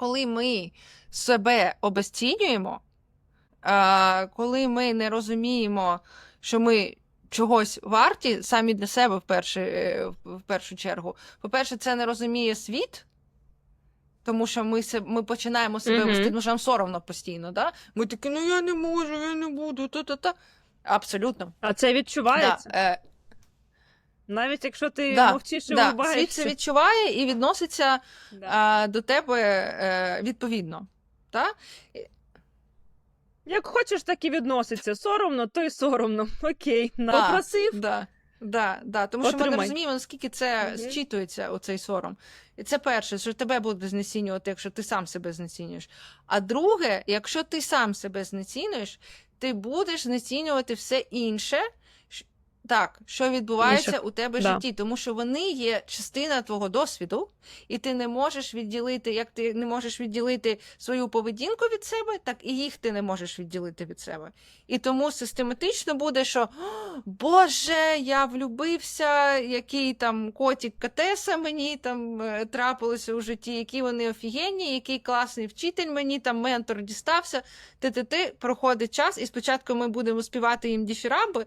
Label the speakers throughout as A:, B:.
A: коли ми себе обесцінюємо, коли ми не розуміємо, що ми чогось варті самі для себе в, перші, е, в першу чергу. По-перше, це не розуміє світ. Тому що ми, ми починаємо себе вести, тому що нам соромно постійно. Да? Ми такі, ну я не можу, я не буду, та-та-та. Абсолютно.
B: А це відчувається.
A: Да, е,
B: Навіть якщо ти
A: да,
B: мовчиш і
A: да. Світ це відчуває і відноситься
B: Да.
A: а, до тебе е, відповідно. Та?
B: Як хочеш, так і відноситься. Соромно, то й соромно. Окей.
A: Да.
B: Попросив.
A: Да, да, да. Тому що ми не розуміємо, наскільки це
B: Мгм.
A: зчитується, оцей сором. І це перше, що тебе буде знецінювати, якщо ти сам себе знецінюєш. А друге, якщо ти сам себе знецінюєш, ти будеш знецінювати все інше. Так, що відбувається
B: Інше.
A: у тебе в
B: Да.
A: житті, тому що вони є частина твого досвіду, і ти не можеш відділити, як ти не можеш відділити свою поведінку від себе, так і їх ти не можеш відділити від себе. І тому систематично буде, що Боже, я влюбився, який там котик Катеса мені там е, трапилося у житті, які вони офігенні, який класний вчитель мені там ментор дістався. Ти-ти-ти, проходить час, і спочатку ми будемо співати їм діфірамби,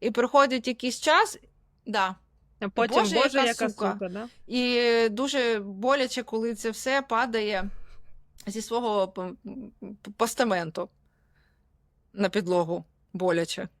A: і проходить якийсь час. Да,
B: А потім,
A: Боже,
B: Боже,
A: яка
B: яка
A: сука.
B: сука, да?
A: і дуже боляче, коли це все падає зі свого постаменту на підлогу. Боляче.